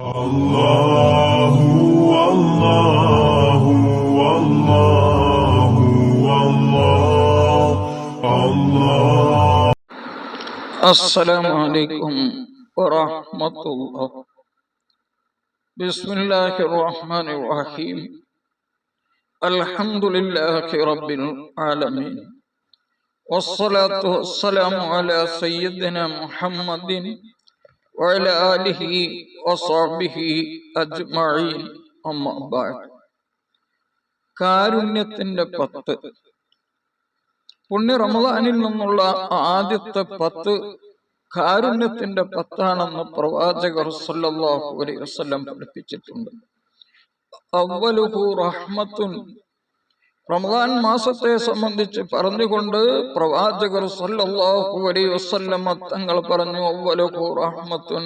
الله والله والله والله الله السلام عليكم ورحمة الله بسم الله الرحمن الرحيم الحمد لله رب العالمين والصلاة والسلام على سيدنا محمد وعلى آله وصحبه أجمعين أما بعد കാരുണ്യത്തിന്റെ പത്ത് പുണ്യ റമദാനിൽ നിന്നുള്ള ആദ്യത്തെ പത്ത് കാരുണ്യത്തിന്റെ പത്താണെന്ന് പ്രവാചകർ സല്ലല്ലാഹു അലൈഹി വസല്ലം പഠിപ്പിച്ചിട്ടുണ്ട് അവലുഹു റഹ്മത്തുൻ റമദാൻ മാസത്തെ സംബന്ധിച്ച് പറഞ്ഞുകൊണ്ട് പ്രവാചകർ സല്ലല്ലാഹു അലൈഹി വസല്ലം തങ്ങൾ പറഞ്ഞു അവലുഹു റഹ്മത്തുൻ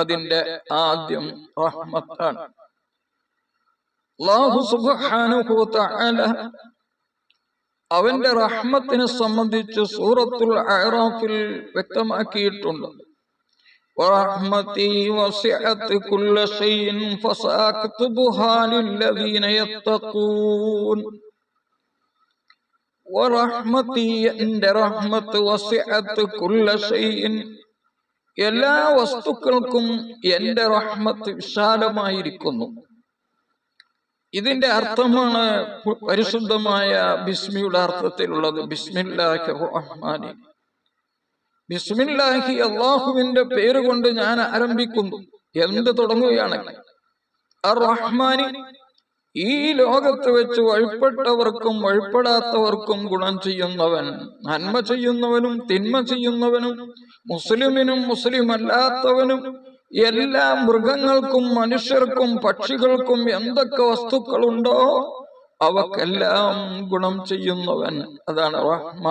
അതിന്റെ ആദ്യം റഹ്മത്താണ് അല്ലാഹു സുബ്ഹാനഹു തആല അവന്റെ റഹ്മത്തിനെ സംബന്ധിച്ച് സൂറത്തുൽ അറാഫിൽ വ്യക്തമാക്കിയിട്ടുണ്ട് ورحمتي وسعت كل شيء فسأكتبها للذين يتقون വറഹ്മത്തി എന്റെ റഹ്മത്ത് എല്ലാ വസ്തുക്കൾക്കും എന്റെ റഹ്മത്ത് വിശാലമായിരിക്കുന്നു. ഇതിന്റെ അർത്ഥമാണ് പരിശുദ്ധമായ ബിസ്മിയുടെ അർത്ഥത്തിലുള്ളത്. ബിസ്മില്ലാഹി റഹ്മാനി. ബിസ്മില്ലാഹി അള്ളാഹുവിന്റെ പേര് കൊണ്ട് ഞാൻ ആരംഭിക്കുന്നു. എന്ത് തുടങ്ങുകയാണ്? റഹ്മാനി ഈ ലോകത്ത് വെച്ച് വഴിപ്പെട്ടവർക്കും വഴിപ്പെടാത്തവർക്കും ഗുണം ചെയ്യുന്നവൻ നന്മ ചെയ്യുന്നവനും തിന്മ ചെയ്യുന്നവനും മുസ്ലിമിനും മുസ്ലിം അല്ലാത്തവനും എല്ലാ മൃഗങ്ങൾക്കും മനുഷ്യർക്കും പക്ഷികൾക്കും എന്തൊക്കെ വസ്തുക്കളുണ്ടോ അവക്കെല്ലാം ഗുണം ചെയ്യുന്നവൻ. അതാണ് റഹ്മ.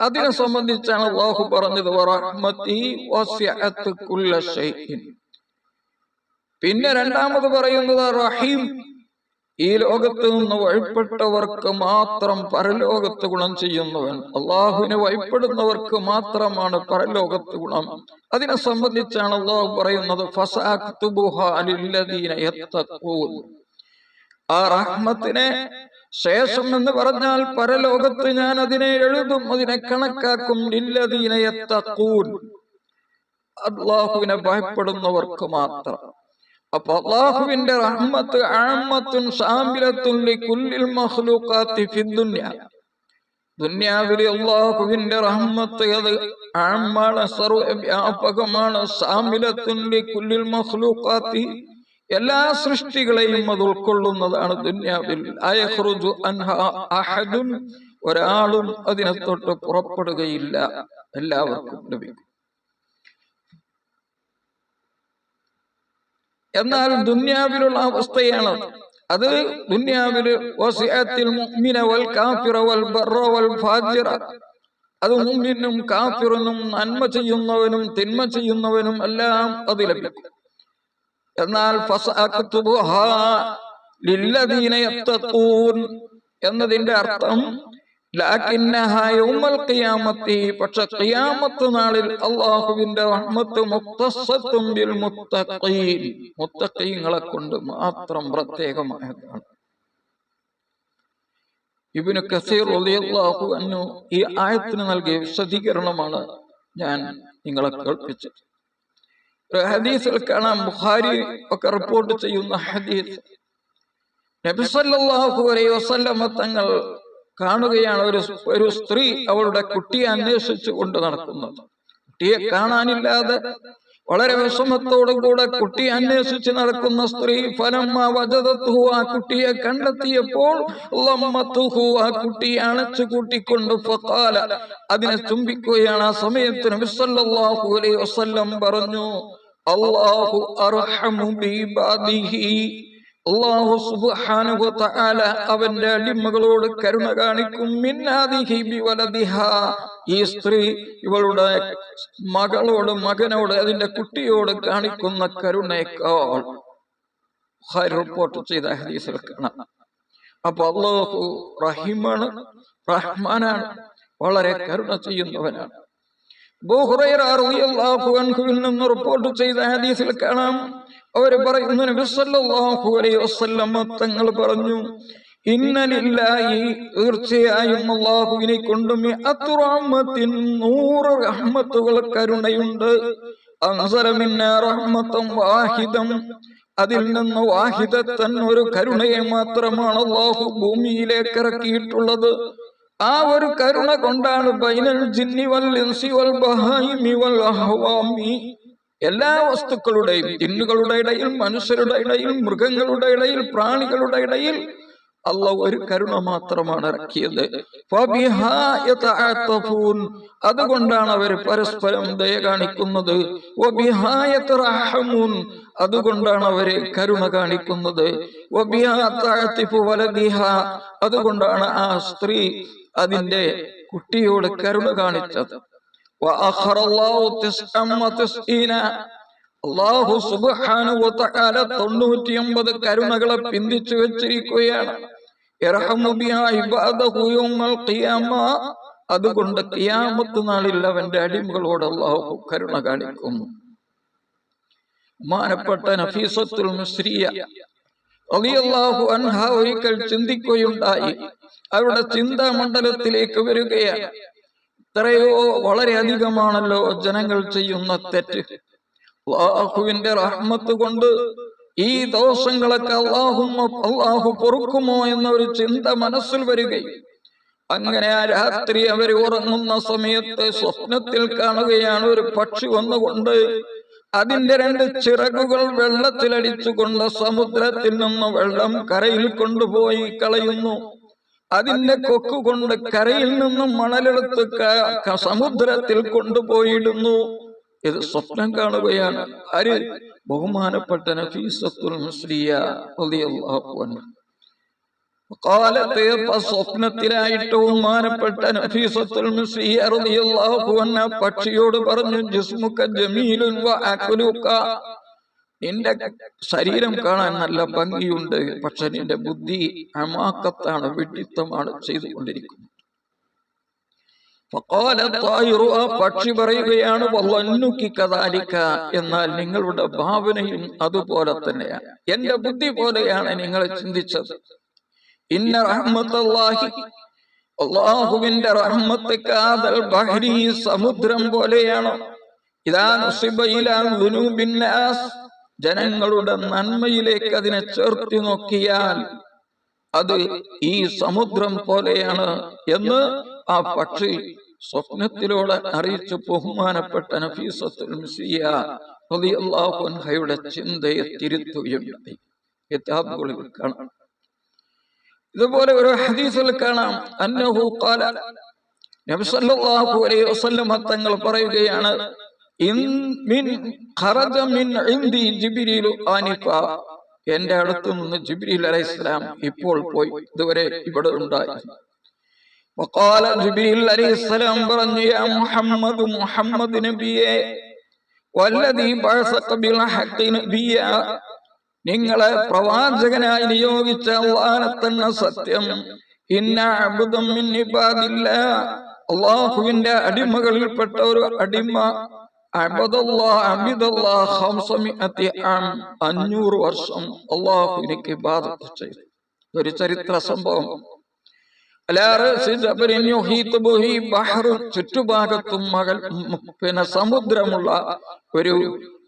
അതിനെ സംബന്ധിച്ചാണ് അള്ളാഹു പറഞ്ഞത് "വറഹ്മതി വസിഅത്ത് പിന്നെ രണ്ടാമത് പറയുന്നത് റഹീം. ഈ ലോകത്ത് നിന്ന് വഴിപ്പെട്ടവർക്ക് മാത്രം പരലോകത്ത് ഗുണം ചെയ്യുന്നവൻ അള്ളാഹുവിനെ വഴിപ്പെടുന്നവർക്ക് മാത്രമാണ് പരലോകത്ത് ഗുണം. അതിനെ സംബന്ധിച്ചാണ് അള്ളാഹു പറയുന്നത്. ആ റഹ്മത്തിനെ ശേഷം എന്ന് പറഞ്ഞാൽ പരലോകത്ത് ഞാൻ അതിനെ എഴുതും അതിനെ കണക്കാക്കും. ലില്ലദീന യത്തഖൂൻ. അള്ളാഹുവിനെ ഭയപ്പെടുന്നവർക്ക് മാത്രം. അപ്പൊ അള്ളാഹുവിന്റെ റഹ്മത്ത് അള്ളാഹുവിന്റെ റഹ്മത്ത് അത് ആമാണ് സർവവ്യാപകമാണ് ഷാമിലത്തുൻ ലികുല്ലിൽ മഹ്ലൂക്കാത്തി എല്ലാ സൃഷ്ടികളെയും അത് ഉൾക്കൊള്ളുന്നതാണ് ദുന്യാവിൽ. അഹദുൻ. ഒരാളും അതിനെ തൊട്ട് പുറപ്പെടുകയില്ല. എല്ലാവർക്കും ലഭിക്കും. എന്നാൽ ദുന്യാവിലുള്ള അവസ്ഥയാണ്. അത് ദുന്യാവിൽ അത് കാഫിറിനും നന്മ ചെയ്യുന്നവനും തിന്മ ചെയ്യുന്നവനും എല്ലാം അത് ലഭിക്കും. എന്നാൽ എന്നതിന്റെ അർത്ഥം പക്ഷെ കൊണ്ട് മാത്രം പ്രത്യേകമായതാണ്. ഇവന് കസീർ റളിയല്ലാഹു അന്നു ഈ ആയത്തിന് നൽകിയ വിശദീകരണമാണ് ഞാൻ നിങ്ങളെ കേൾപ്പിച്ചത്. ഹദീസിൽ കാണാം ബുഹാരി ഒക്കെ റിപ്പോർട്ട് ചെയ്യുന്ന ഹദീസ്. നബി സല്ലല്ലാഹു അലൈഹി വസല്ലമ തങ്ങൾ കാണുകയാണ് ഒരു ഒരു സ്ത്രീ അവളുടെ കുട്ടിയെ അന്വേഷിച്ചു കൊണ്ട് നടക്കുന്നത്. കുട്ടിയെ കാണാനില്ലാതെ വളരെ വിഷമത്തോടും കൂടെ കുട്ടിയെ അന്വേഷിച്ച് നടക്കുന്ന സ്ത്രീ ഫലം വജതത്തു ആ കുട്ടിയെ കണ്ടെത്തിയപ്പോൾ ആ കുട്ടിയെ അണച്ചു കൂട്ടിക്കൊണ്ട് അതിനെ ചുംബിക്കുകയാണ്. ആ സമയത്ത് നബി സല്ലല്ലാഹു അലൈഹി വസല്ലം പറഞ്ഞു അള്ളാഹു അർഹമു ബിബാദിഹി അള്ളാഹു സുബ്ഹാനഹു അവന്റെ അടിമകളോട് കരുണ കാണിക്കും. മിന്നാദിഹി ബിവലദിഹ. ഈ സ്ത്രീ ഇവളുടെ മകളോട് മകനോട് അതിന്റെ കുട്ടിയോട് കാണിക്കുന്ന കരുണയേക്കാൾ റിപ്പോർട്ട് ചെയ്ത ഹദീസിൽ കാണാം. അപ്പൊ അള്ളാഹു റഹിമാണ് റഹ്മാനാണ് വളരെ കരുണ ചെയ്യുന്നവനാണ്. അൻഹുവിൽ നിന്ന് റിപ്പോർട്ട് ചെയ്ത ഹദീസിൽ കാണാം. അവർ പറയുന്നു നബി സല്ലല്ലാഹു അലൈഹി വസല്ലം തങ്ങൾ പറഞ്ഞു ഇന്നലില്ലായി തീർച്ചയായും അള്ളാഹുവിനെ കൊണ്ടും അത്തുറാമത്തിൻ നൂറ് റഹ്മത്തുകൾ കരുണയുണ്ട്. റഹ്മത്തം വാഹിദം. അതിൽ നിന്ന് വാഹിദത്തൻ ഒരു കരുണയെ മാത്രമാണ് അള്ളാഹു ഭൂമിയിലേക്ക് ഇറക്കിയിട്ടുള്ളത്. ആ ഒരു കരുണ കൊണ്ടാണ് ബൈനൽ ജിന്നി വൽ ബഹായിമി വൽ അഹ്വാമി എല്ലാ വസ്തുക്കളുടെയും ജിന്നുകളുടെ ഇടയിൽ മനുഷ്യരുടെ ഇടയിൽ മൃഗങ്ങളുടെ ഇടയിൽ പ്രാണികളുടെ ഇടയിൽ അല്ല ഒരു കരുണ മാത്രമാണ് ഇറക്കിയത്. അതുകൊണ്ടാണ് അവർ പരസ്പരം ദയ കാണിക്കുന്നത്. അതുകൊണ്ടാണ് അവർ കരുണ കാണിക്കുന്നത്. അതുകൊണ്ടാണ് ആ സ്ത്രീ അതിന്റെ കുട്ടിയോട് കരുണ കാണിച്ചത് وآخر الله تسعا وتسعين അള്ളാഹു സുബ്ഹാനഹു വതആല തൊണ്ണൂറ്റിയൊമ്പത് കരുണകളെ പിന്തിച്ചു വെച്ചിരിക്കുകയാണ് ഇർഹമു ബിഹാ ഇബാദഹു യൗമൽ ഖിയാമ അതുകൊണ്ട് ഖിയാമത്ത് നാളിൽ അവന്റെ അടിമകളോട് അള്ളാഹു കരുണ കാണിക്കും ബഹുമാനപ്പെട്ട നഫീസത്തുൽ മിസ്രിയ റളിയല്ലാഹു അൻഹ ഒരിക്കൽ ചിന്തിക്കുകയുണ്ടായി അവരുടെ ചിന്താമണ്ഡലത്തിലേക്ക് വരികയാണ് എത്രയോ വളരെ അധികമാണല്ലോ ജനങ്ങൾ ചെയ്യുന്ന തെറ്റ്. അള്ളാഹുവിന്റെ റഹ്മത്ത് കൊണ്ട് ഈ ദോഷങ്ങളൊക്കെ അള്ളാഹു അള്ളാഹു പൊറുക്കുമോ എന്നൊരു ചിന്ത മനസ്സിൽ വരികയും അങ്ങനെ ആ രാത്രി അവർ ഉറങ്ങുന്ന സമയത്ത് സ്വപ്നത്തിൽ കാണുകയാണ് ഒരു പക്ഷി വന്നുകൊണ്ട് അതിന്റെ രണ്ട് ചിറകുകൾ വെള്ളത്തിലടിച്ചുകൊണ്ട് സമുദ്രത്തിൽ നിന്ന് വെള്ളം കരയിൽ കൊണ്ടുപോയി കളയുന്നു. അതിന്റെ കൊക്ക് കൊണ്ട് കരയിൽ നിന്നും മണലെടുത്ത് സമുദ്രത്തിൽ കൊണ്ടുപോയിടുന്നു ഇത് സ്വപ്നം കാണുകയാണ്. ആര് ബഹുമാനപ്പെട്ട നഫീസത്തുൽ മുസ്ലിയ കാലത്തെ സ്വപ്നത്തിലായിട്ട് ബഹുമാനപ്പെട്ട നഫീസത്തുൽ മുസ്ലിയ പക്ഷിയോട് പറഞ്ഞു ജിസ്മുക്ക ജമീലുൻ വ നിന്റെ ശരീരം കാണാൻ നല്ല ഭംഗിയുണ്ട് പക്ഷെ നിന്റെ ബുദ്ധി അമാക്കത്താണ് വിഡിത്തമാണ് ചെയ്തുകൊണ്ടിരിക്കുന്നത്. പക്ഷി പറയുകയാണ് എന്നാൽ നിങ്ങളുടെ ഭാവനയും അതുപോലെ തന്നെയാണ് എന്റെ ബുദ്ധി പോലെയാണ് നിങ്ങൾ ചിന്തിച്ചത്. ഇന്ന റഹ്മത്തല്ലാഹി അള്ളാഹുവിന്റെ റഹ്മത്ത് കാതൽ ബഹരി സമുദ്രം പോലെയാണ്? ഇതാ നുസിബ ഇലാ ദുനൂബിന്നാസ് ജനങ്ങളുടെ നന്മയിലേക്ക് അതിനെ ചേർത്തി നോക്കിയാൽ അത് ഈ സമുദ്രം പോലെയാണ് എന്ന് ആ പക്ഷി സ്വപ്നത്തിലൂടെ അറിയിച്ച് ബഹുമാനപ്പെട്ട നഫീസത്തുൽ ചിന്തയെ തിരുത്തുകയുണ്ടായി കാണാം. ഇതുപോലെ ഒരു ഹദീസിൽ കാണാം. അന്നഹു ഖാല നബി സല്ലല്ലാഹു അലൈഹി വസല്ലം തങ്ങൾ പറയുകയാണ് ഇൻ മിൻ ഖറജ മിൻ ഇൻദി ജിബ്രീലു ആനിഫ എന്റെ അടുത്ത് നിന്ന് ജിബ്രീൽ അലൈഹിസ്സലാം ഇപ്പോൾ പോയി ഇതുവരെ ഇവിടെ ഉണ്ടായിരുന്നു وقال ജിബ്രീൽ അലൈഹിസ്സലാം പറഞ്ഞു യാ മുഹമ്മദ് മുഹമ്മദ് നബിയെ വല്ലദീ ബഅസക ബിൽ ഹഖി നബിയ നിങ്ങളെ പ്രവാചകനായി നിയോഗിച്ച അള്ളാഹനെ തന്നെ സത്യം ഇന്ന അബ്ദും മിൻ ഇബാദില്ലാ അള്ളാഹുവിന്റെ അടിമകളിൽപ്പെട്ട ഒരു അടിമ അഞ്ഞൂറ് വർഷം അള്ളാഹുവിനേക്ക് ബാധ ചെയ്തു. ഒരു ചരിത്ര സംഭവം. ചുറ്റുഭാഗത്തും മകൾ പിന്നെ സമുദ്രമുള്ള ഒരു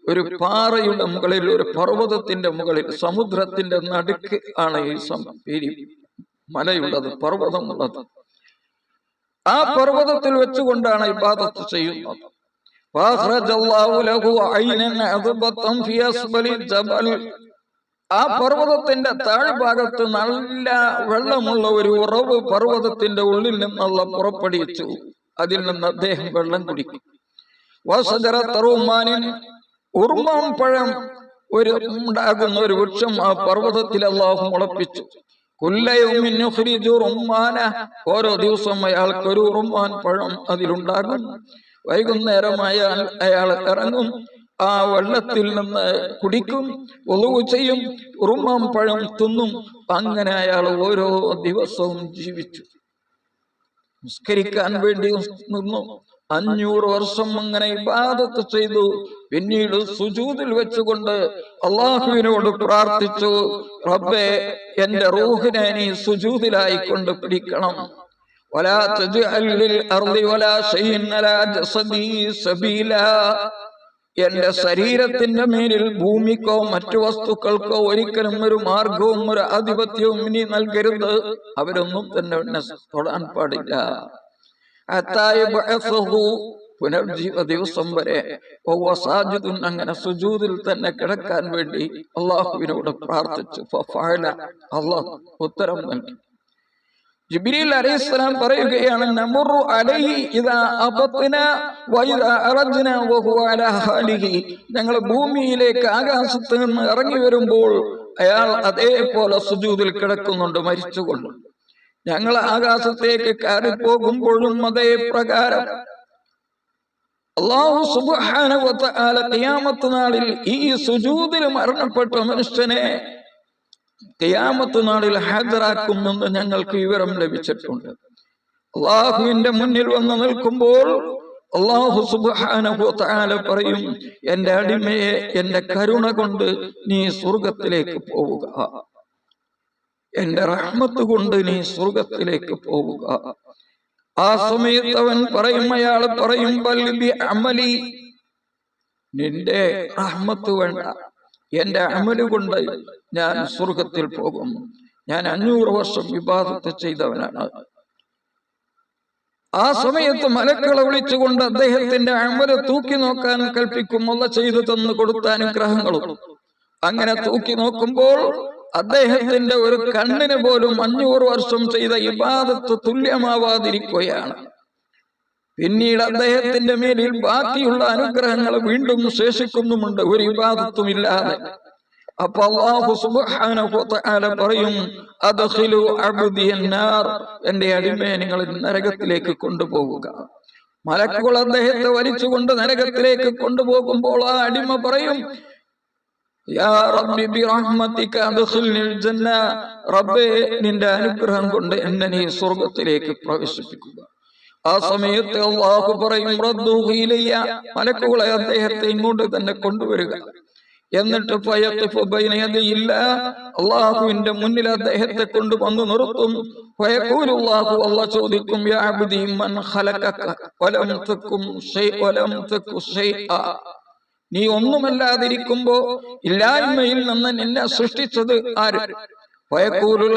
ഒരു പാറയുടെ മുകളിൽ ഒരു പർവതത്തിന്റെ മുകളിൽ സമുദ്രത്തിന്റെ നടുക്ക് ആണ് ഈ മലയുള്ളത് പർവതമുള്ളത്. ആ പർവതത്തിൽ വെച്ചുകൊണ്ടാണ് ഇബാദത്ത് ചെയ്യുന്നത്. فأخرج الله له عينا عذبة في أسفل الجبل ആ പർവ്വതത്തിന്റെ താഴ്ഭാഗത്ത് നല്ല വെള്ളമുള്ള ഒരു ഉറവ് പർവ്വതത്തിന്റെ ഉള്ളിൽ നിന്നുള്ള പുറപ്പെടുവിച്ചു അതിൽ നിന്ന് അദ്ദേഹം വെള്ളം കുടിക്കും വസജറ തറുമാനിൻ ഉറുമാൻ പഴം ഒരു ഉണ്ടാകുന്ന ഒരു വൃക്ഷം ആ പർവ്വതത്തിൽ അള്ളാഹു മുളപ്പിച്ചു കുല്ലയൗമിൻ യുഖ്രിജു റുമ്മാന ഓരോ ദിവസം അയാൾക്ക് ഒരു ഉറുമാൻ പഴം അതിലുണ്ടാകും വൈകുന്നേരമായാൽ അയാൾ ഇറങ്ങും. ആ വെള്ളത്തിൽ നിന്ന് കുടിക്കും ഒളിവ് ചെയ്യും ഉറുമാൻ പഴം തിന്നും. അങ്ങനെ അയാൾ ഓരോ ദിവസവും ജീവിച്ചു. നിസ്കരിക്കാൻ വേണ്ടി നിന്നു. അഞ്ഞൂറ് വർഷം അങ്ങനെ ഇബാദത്ത് ചെയ്തു. പിന്നീട് സുജൂതിൽ വെച്ചുകൊണ്ട് അള്ളാഹുവിനോട് പ്രാർത്ഥിച്ചു റബ്ബെ എന്റെ റൂഹിനെ നീ സുജൂതിലായിക്കൊണ്ട് പിടിക്കണം. ولا تجعل للأرض ولا شيء على جسدي سبيلا എന്റെ ശരീരത്തിന്റെ മേലിൽ ഭൂമിക്കോ മറ്റു വസ്തുക്കൾക്കോ ഒരിക്കലും ഒരു മാർഗവും ഒരു ആധിപത്യവും ഇനി നൽകരുത് അവരൊന്നും തന്നെ എന്നെ തൊടാൻ പാടില്ല അത്തായ ബഅസഹു പുനർജീവ ദിവസം വരെ വഹുവ സാജിദുൻ അങ്ങനെ സുജൂദിൽ തന്നെ കിടക്കാൻ വേണ്ടി അള്ളാഹുവിനോട് പ്രാർത്ഥിച്ചു ഫഫഅല. അള്ളാഹു ഉത്തരം നൽകി ജിബ്രീൽ അലൈഹിസ്സലാം പറയുകയാണ് നമുറു അലൈഹി ഇദാ അബത്ന വഇദാ അറജ്ന വഹുവ അലാ ഹാലിഹി. ഞങ്ങൾ ഭൂമിയിലേക്ക് ആകാശത്ത് നിന്ന് ഇറങ്ങി വരുമ്പോൾ അയാൾ അതേപോലെ സുജൂദിൽ കിടക്കുന്നുണ്ട് മരിച്ചുകൊണ്ട് ഞങ്ങൾ ആകാശത്തേക്ക് കയറി പോകുമ്പോഴും അതേ പ്രകാരം. അള്ളാഹു തആല ഖിയാമത്ത് നാളിൽ ഈ സുജൂദിൽ മരണപ്പെട്ട മനുഷ്യനെ ഖിയാമത്ത് നാളിൽ ഹാജരാക്കുമെന്ന് ഞങ്ങൾക്ക് വിവരം ലഭിച്ചിട്ടുണ്ട്. അള്ളാഹുവിന്റെ മുന്നിൽ വന്ന് നിൽക്കുമ്പോൾ അള്ളാഹു സുബാനുഭൂത്താല പറയും എന്റെ അടിമയെ എന്റെ കരുണ കൊണ്ട് നീ സ്വർഗത്തിലേക്ക് പോവുക. എന്റെ റഹ്മത്ത് കൊണ്ട് നീ സ്വർഗത്തിലേക്ക് പോവുക. ആ സമയത്ത് അവൻ പറയും അയാൾ പറയും അമലി നിന്റെ റഹ്മത്ത് വേണ്ട. എന്റെ അമൽ കൊണ്ട് ഞാൻ സ്വർഗത്തിൽ പോകും. ഞാൻ അഞ്ഞൂറ് വർഷം വിവാദത്തെ ചെയ്തവനാണ്. ആ സമയത്ത് മലക്കളെ വിളിച്ചുകൊണ്ട് അദ്ദേഹത്തിന്റെ അമൽ തൂക്കി നോക്കാൻ കൽപ്പിക്കും. അല്ല ചെയ്തു തന്നു കൊടുത്ത അനുഗ്രഹങ്ങളും. അങ്ങനെ തൂക്കി നോക്കുമ്പോൾ അദ്ദേഹത്തിന്റെ ഒരു കണ്ണിന് പോലും അഞ്ഞൂറ് വർഷം ചെയ്ത ഇബാദത്ത് തുല്യമാവാതിരിക്കുകയാണ്. പിന്നീട് അദ്ദേഹത്തിന്റെ മേലിൽ ബാക്കിയുള്ള അനുഗ്രഹങ്ങൾ വീണ്ടും ശേഷിക്കുന്നുമുണ്ട്. ഒരു വിവാദത്തും ഇല്ലാതെ അപ്പൊ അള്ളാഹു തആല പറയും എന്റെ അടിമയെ നിങ്ങൾ നരകത്തിലേക്ക് കൊണ്ടുപോകുക മലക്കുകൾ അദ്ദേഹത്തെ വലിച്ചുകൊണ്ട് നരകത്തിലേക്ക് കൊണ്ടുപോകുമ്പോൾ ആ അടിമ പറയും റബ്ബേ നിന്റെ അനുഗ്രഹം കൊണ്ട് എന്നെ നീ സ്വർഗത്തിലേക്ക് പ്രവേശിപ്പിക്കുക. ആ സമയത്ത് അള്ളാഹു പറയും റദ്ദൂഹു ഇലയ്യ. മലക്കുകളെ അദ്ദേഹത്തെ ഇങ്ങോട്ട് തന്നെ കൊണ്ടുവരിക. എന്നിട്ട് യദയില്ല അള്ളാഹുവിന്റെ മുന്നിൽ അദ്ദേഹത്തെ കൊണ്ട് വന്നു നിർത്തും. ഫയക്കൂലുള്ളാഹു അല്ലാഹു ചോദിക്കും നീ ഒന്നുമല്ലാതിരിക്കുമ്പോ ഇല്ലായ്മയിൽ നിന്ന് നിന്നെ സൃഷ്ടിച്ചത് ആര്?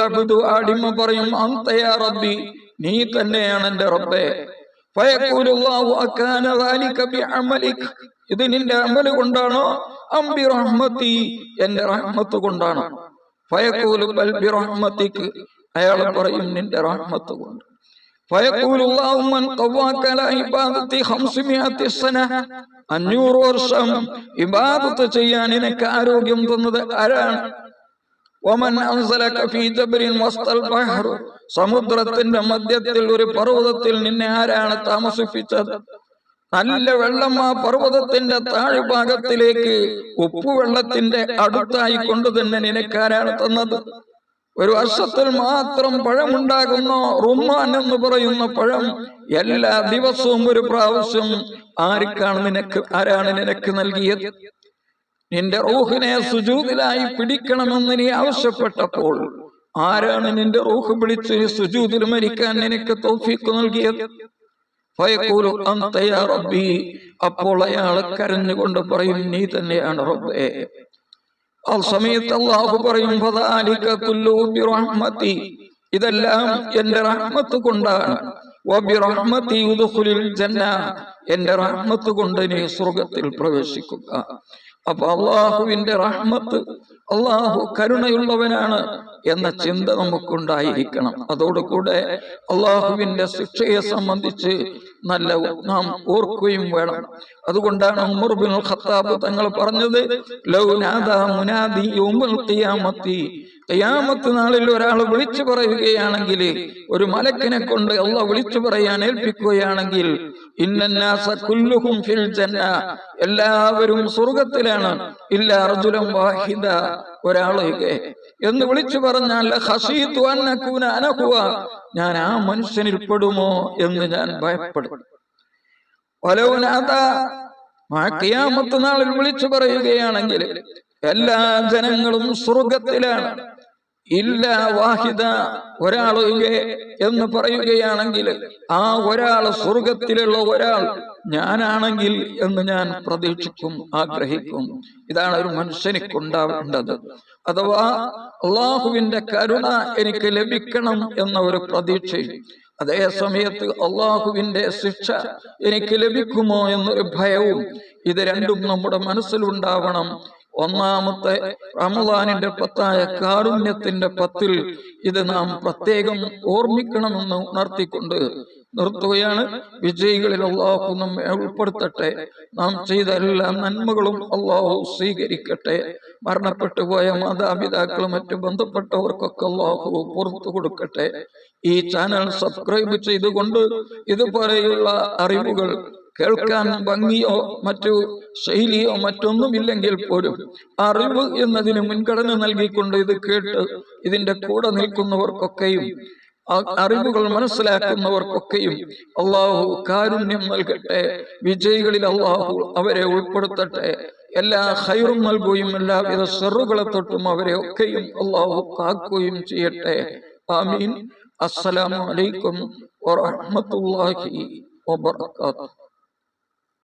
അബ്ദു അടിമ പറയും അന്തയാ റബ്ബി. നീ തന്നെയാണ് എന്റെ റബ്ബേ. ഇത് നിന്റെ അമൽ കൊണ്ടാണോ? അംബി റഹ്മത്തി എന്റെ റഹ്മത്ത് കൊണ്ടാണോ. ഫയക്കൂലു ബൽബി റഹ്മത്തിക്ക് അയാൾ പറയും നിന്റെ റഹ്മത്ത് കൊണ്ട്. അഞ്ഞൂറ് വർഷം ഇബാദത്ത് ചെയ്യാൻ നിനക്ക് ആരോഗ്യം തന്നത് ആരാണ്? സമുദ്രത്തിന്റെ മധ്യത്തിൽ ഒരു പർവതത്തിൽ നിന്നെ ആരാണ് താമസിപ്പിച്ചത്? നല്ല വെള്ളം ആ പർവതത്തിന്റെ താഴ്ഭാഗത്തിലേക്ക് ഉപ്പുവെള്ളത്തിന്റെ അടുത്തായി കൊണ്ട് തന്നെ നിനക്കാരാണ് തന്നത്. ഒരു വർഷത്തിൽ മാത്രം പഴമുണ്ടാകുന്ന റുമാൻ എന്ന് പറയുന്ന പഴം എല്ലാ ദിവസവും ഒരു പ്രാവശ്യം ആർക്കാണ് നിനക്ക് ആരാണ് നിനക്ക് നൽകിയത്? നിന്റെ റൂഹിനെ സുജൂതിലായി പിടിക്കണമെന്ന് നീ ആവശ്യപ്പെട്ടപ്പോൾ ആരാണ് നിന്റെ റൂഹ് പിടിച്ച് സുജൂതിൽ മരിക്കാൻ നിനക്ക് തോഫിക്ക് നൽകിയത്? റബ്ബി. അപ്പോൾ അയാൾ കരഞ്ഞുകൊണ്ട് പറയും നീ തന്നെയാണ് റബ്ബേ. ആ സമയത്ത് അള്ളാഹു പറയും ഇതെല്ലാം എന്റെ റഹ്മത്ത് കൊണ്ടാണ്. എന്റെ റഹ്മത്ത് കൊണ്ട് നീ സ്വർഗത്തിൽ പ്രവേശിക്കുക. അപ്പൊ അള്ളാഹുവിന്റെ റഹ്മത്ത് അള്ളാഹു കരുണയുള്ളവനാണ് എന്ന ചിന്ത നമുക്കുണ്ടായിരിക്കണം. അതോടുകൂടെ അള്ളാഹുവിന്റെ ശിക്ഷയെ സംബന്ധിച്ച് നല്ല നാം ഓർക്കുകയും വേണം. അതുകൊണ്ടാണ് ഉമർ ബിൻ ഖത്താബ് തങ്ങൾ പറഞ്ഞത് ലൗനാദാ മുനാദി ഖിയാമത്തി ഖിയാമത്ത് നാളിൽ ഒരാൾ വിളിച്ചു പറയുകയാണെങ്കിൽ ഒരു മലക്കിനെ കൊണ്ട് അല്ല വിളിച്ചു പറയാൻ ഏൽപ്പിക്കുകയാണെങ്കിൽ ഫിൽ ജന്ന എല്ലാവരും സ്വർഗത്തിലാണ്. ഇല്ല അർജുലം വാഹിദ ഒരാളൊക്കെ എന്ന് വിളിച്ചു പറഞ്ഞാൽ ഞാൻ ആ മനുഷ്യനിൽ പെടുമോ എന്ന് ഞാൻ ഭയപ്പെടും. ഖിയാമത്ത് നാളിൽ വിളിച്ചു പറയുകയാണെങ്കിൽ എല്ലാ ജനങ്ങളും സ്വർഗത്തിലാണ്. ഇല്ല വാഹിദ ഒരാളൊഴികെ എന്ന് പറയുകയാണെങ്കിൽ ആ ഒരാൾ സ്വർഗത്തിലുള്ള ഒരാൾ ഞാനാണെങ്കിൽ എന്ന് ഞാൻ പ്രതീക്ഷിക്കും ആഗ്രഹിക്കും. ഇതാണ് ഒരു മനുഷ്യനിക്കുണ്ടാവേണ്ടത്. അഥവാ അള്ളാഹുവിന്റെ കരുണ എനിക്ക് ലഭിക്കണം എന്ന ഒരു പ്രതീക്ഷയും അതേ സമയത്ത് അള്ളാഹുവിന്റെ ശിക്ഷ എനിക്ക് ലഭിക്കുമോ എന്നൊരു ഭയവും ഇത് രണ്ടും നമ്മുടെ മനസ്സിലുണ്ടാവണം. ഒന്നാമത്തെ റമദാനിന്റെ പത്തായ കാരുണ്യത്തിന്റെ പത്തിൽ ഇത് നാം പ്രത്യേകം ഓർമ്മിക്കണമെന്ന് ഉണർത്തിക്കൊണ്ട് നിർത്തുകയാണ്. വിജയികളിൽ അള്ളാഹു നമ്മെ ഉൾപ്പെടുത്തട്ടെ. നാം ചെയ്ത എല്ലാ നന്മകളും അള്ളാഹു സ്വീകരിക്കട്ടെ. മരണപ്പെട്ടു പോയ മാതാപിതാക്കളും മറ്റു ബന്ധപ്പെട്ടവർക്കൊക്കെ അള്ളാഹു പുറത്തു കൊടുക്കട്ടെ. ഈ ചാനൽ സബ്സ്ക്രൈബ് ചെയ്തുകൊണ്ട് ഇതുപോലെയുള്ള അറിവുകൾ കേൾക്കാൻ ഭംഗിയോ മറ്റു ശൈലിയോ മറ്റൊന്നുമില്ലെങ്കിൽ പോലും അറിവ് എന്നതിന് മുൻഗണന നൽകിക്കൊണ്ട് ഇത് കേട്ട് ഇതിന്റെ കൂടെ നിൽക്കുന്നവർക്കൊക്കെയും അറിവുകൾ മനസ്സിലാക്കുന്നവർക്കൊക്കെയും അള്ളാഹു കാരുണ്യം നൽകട്ടെ വിജയികളിൽ അള്ളാഹു അവരെ ഉൾപ്പെടുത്തട്ടെ എല്ലാ ഹൈറും നൽകുകയും എല്ലാവിധ സെറുകളെ തൊട്ടും അവരെ ഒക്കെയും അള്ളാഹു കാക്കുകയും ചെയ്യട്ടെ. ആമീൻ. അസ്സലാമു അലൈക്കും വറഹ്മത്തുള്ളാഹി വബറകാതുഹു.